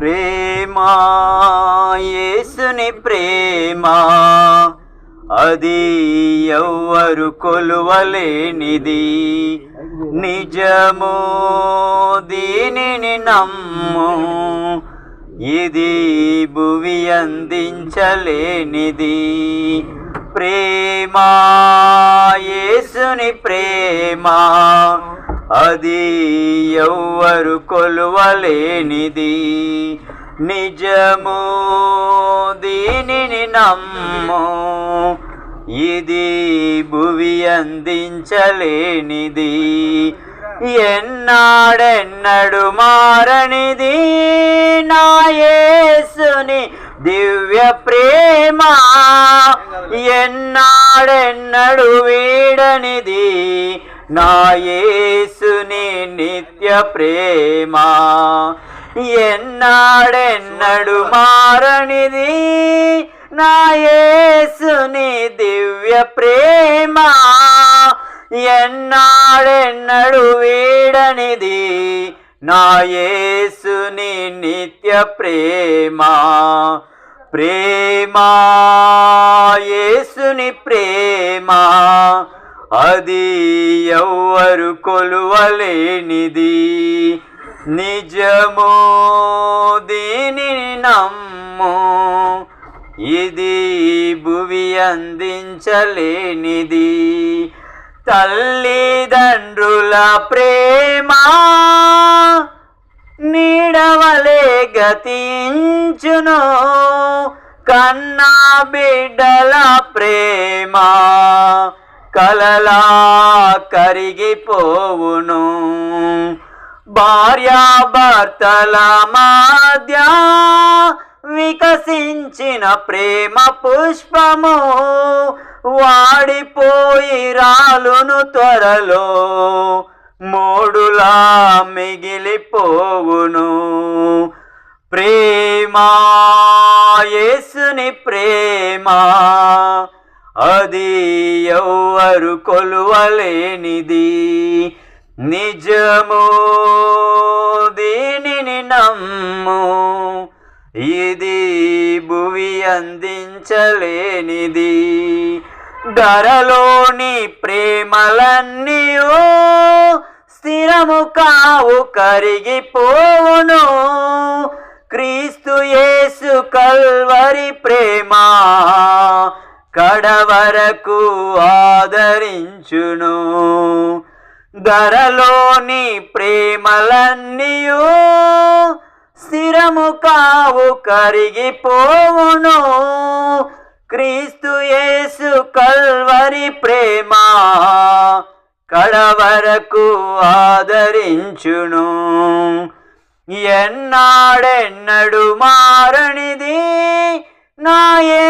ప్రేమ యేసుని ప్రేమ. అది ఎవ్వరు కొలువలేనిది. నిజము దీనిని నమ్ము. ఇది భువి అందించలేనిది. ప్రేమ యేసుని ప్రేమ. అది ఎవ్వరు కొలువలేనిది. నిజము దీనిని నమ్ము. ఇది భువి అందించలేనిది ఎన్నాడెన్నడు మారనిది? నాయసుని దివ్య ప్రేమ. ఎన్నాడెన్నడు వీడనిది? నాయే యేసుని నిత్య ప్రేమ ఎన్నాడెన్నడు మారనిది? నా యేసుని దివ్య ప్రేమ. ఎన్నాడెన్నడు వీడనిది? నా యేసుని నిత్య ప్రేమ. ప్రేమా. యేసుని ప్రేమా. అది ఎవ్వరు కొలువలేనిది. నిజము దీని నమ్ము ఇది భువి అందించలేనిది. తల్లిదండ్రుల ప్రేమ నీడవలే గతించును. కన్నా బిడ్డల ప్రేమ కలలా కరిగిపోవును. భార్యాభర్తల మధ్య వికసించిన ప్రేమ పుష్పము వాడిపోయి రాలును త్వరలో మోడులా మిగిలిపోవును. ప్రేమా యేసుని ప్రేమా. అది ఎవ్వరు కొలువలేనిది. నిజము దీనిని నమ్ము. ఇది భువి అందించలేనిది. ధరలోని ప్రేమలన్నీ స్థిరము కావు కరిగిపోవును. క్రీస్తు యేసు కల్వరి ప్రేమ. కడవరకు ఆదరించును. ధరలోని ప్రేమలన్నీయు స్థిరము కావు కరిగిపోవును. క్రీస్తు యేసు కల్వరి ప్రేమ కడవరకు ఆదరించును. ఎన్నాడెన్నడు మారనిది? నాయే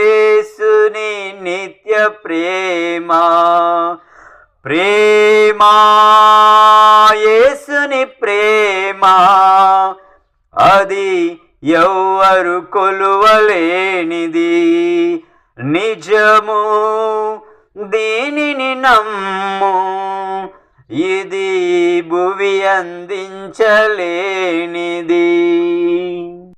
ప్రేమ. ప్రేమా యేసుని ప్రేమ. అది ఎవ్వరు కొలువలేనిది. నిజము దీనిని నమ్ము. ఇది భువి అందించలేనిది.